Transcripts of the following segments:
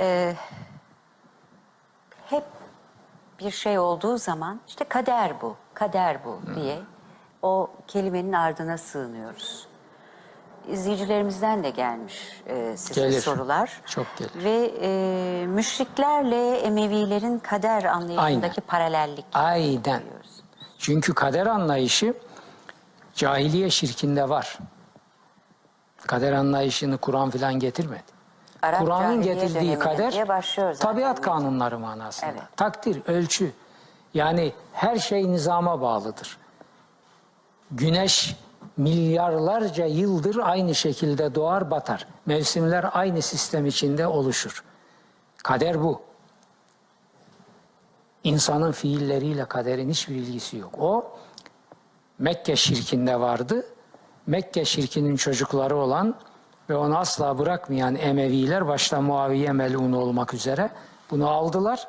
e, hep bir şey olduğu zaman işte kader bu, kader bu diye o kelimenin ardına sığınıyoruz. İzleyicilerimizden de gelmiş e, size Gelir. sorular. Çok gelir. Ve e, müşriklerle Emevilerin kader anlayışındaki Aynen. paralellik. Aynen. görüyoruz. Çünkü kader anlayışı cahiliye şirkinde var. Kader anlayışını Kur'an filan getirmedi. Kur'an'ın getirdiği kader tabiat kanunları manasında. Evet. Takdir, ölçü. Yani her şey nizama bağlıdır. Güneş milyarlarca yıldır aynı şekilde doğar batar. Mevsimler aynı sistem içinde oluşur. Kader bu. İnsanın fiilleriyle kaderin hiçbir ilgisi yok. O Mekke şirkinde vardı. Mekke şirkinin çocukları olan ve onu asla bırakmayan Emeviler başta Muaviye melun olmak üzere bunu aldılar.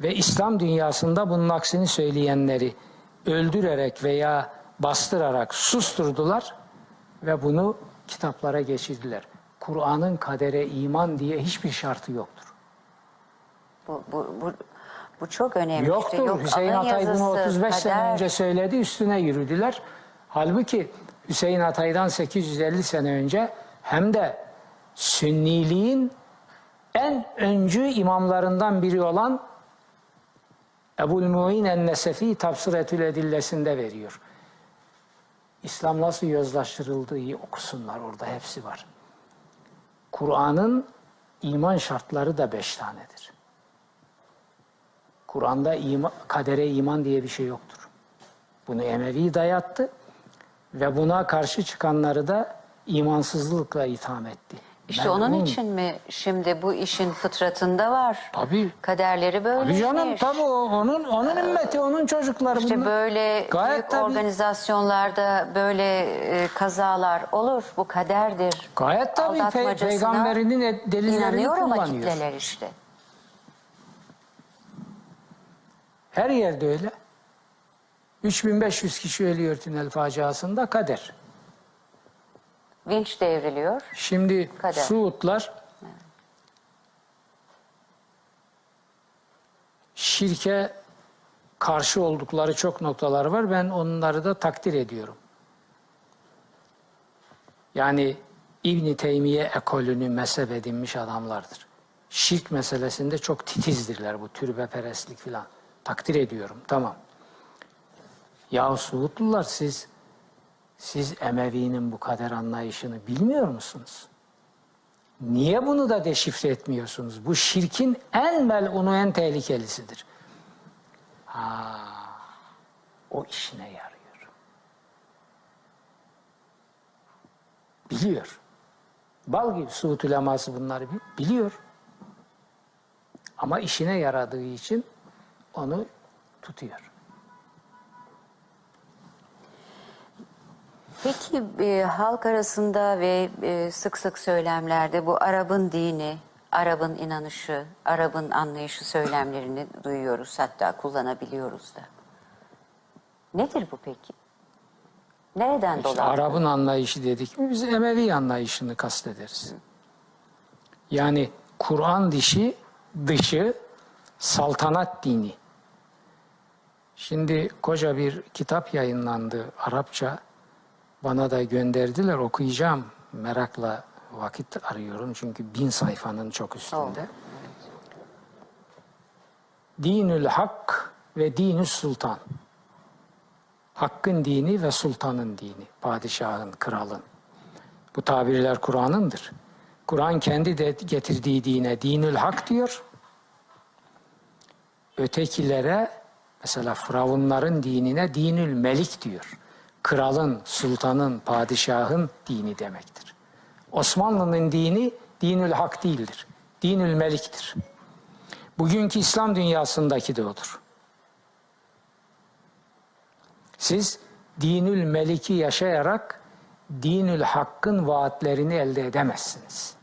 Ve İslam dünyasında bunun aksini söyleyenleri öldürerek veya bastırarak susturdular ve bunu kitaplara geçirdiler. Kur'an'ın kadere iman diye hiçbir şartı yoktur. Bu, bu, bu, bu çok önemli. Yoktur. Yok, Hüseyin Atay bunu yazısı, 35 sene kader. önce söyledi, üstüne yürüdüler. Halbuki Hüseyin Atay'dan 850 sene önce hem de Sünniliğin en öncü imamlarından biri olan Ebul Muin en-Nesefi Tafsiretül Edillesinde veriyor. İslam nasıl yozlaştırıldığı okusunlar orada hepsi var. Kur'an'ın iman şartları da beş tanedir. Kur'an'da ima, kadere iman diye bir şey yoktur. Bunu Emevi dayattı ve buna karşı çıkanları da imansızlıkla itham etti. İşte onun Melun. için mi şimdi bu işin fıtratında var? Tabii. Kaderleri böyle. Tabii canım tabii o, onun onun ümmeti, onun çocukları. İşte bunlar. böyle Gayet büyük tabii. organizasyonlarda böyle e, kazalar olur. Bu kaderdir. Gayet tabii pe- peygamberinin e- delillerini inanıyor ama kullanıyor. kitleler işte. Her yerde öyle. 3500 kişi ölüyor tünel faciasında kader. Vinç devriliyor. Şimdi Kader. Suudlar şirke karşı oldukları çok noktalar var. Ben onları da takdir ediyorum. Yani İbn Teymiye ekolünü mezhep edinmiş adamlardır. Şirk meselesinde çok titizdirler bu türbeperestlik filan. Takdir ediyorum. Tamam. Ya Suudlular siz siz Emevi'nin bu kader anlayışını bilmiyor musunuz? Niye bunu da deşifre etmiyorsunuz? Bu şirkin en melunu en tehlikelisidir. Ha, o işine yarıyor. Biliyor. Bal gibi Suud uleması bunları bi- biliyor. Ama işine yaradığı için onu tutuyor. Peki e, halk arasında ve e, sık sık söylemlerde bu Arap'ın dini, Arap'ın inanışı, Arap'ın anlayışı söylemlerini duyuyoruz hatta kullanabiliyoruz da. Nedir bu peki? Nereden İşte dolayı? Arap'ın anlayışı dedik mi biz Emevi anlayışını kastederiz. Yani Kur'an dişi dışı saltanat dini. Şimdi koca bir kitap yayınlandı Arapça. Bana da gönderdiler okuyacağım. Merakla vakit arıyorum çünkü bin sayfanın çok üstünde. Dinül Hak ve Dinü Sultan. Hakkın dini ve sultanın dini. Padişahın, kralın. Bu tabirler Kur'an'ındır. Kur'an kendi de getirdiği dine dinül hak diyor. Ötekilere mesela Firavunların dinine dinül melik diyor. Kralın, sultanın, padişahın dini demektir. Osmanlı'nın dini dinül hak değildir. Dinül meliktir. Bugünkü İslam dünyasındaki de odur. Siz dinül meliki yaşayarak dinül hakkın vaatlerini elde edemezsiniz.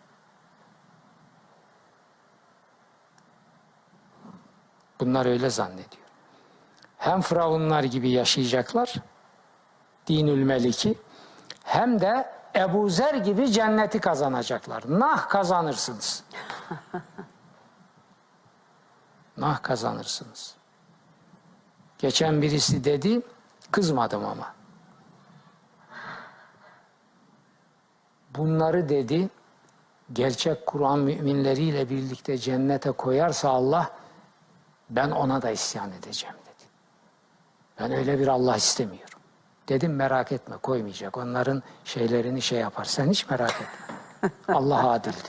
Bunlar öyle zannediyor. Hem firavunlar gibi yaşayacaklar dinül meliki hem de Ebu Zer gibi cenneti kazanacaklar. Nah kazanırsınız. nah kazanırsınız. Geçen birisi dedi, kızmadım ama. Bunları dedi, gerçek Kur'an müminleriyle birlikte cennete koyarsa Allah, ben ona da isyan edeceğim dedi. Ben öyle bir Allah istemiyorum. Dedim merak etme koymayacak. Onların şeylerini şey yapar. Sen hiç merak etme. Allah adildir.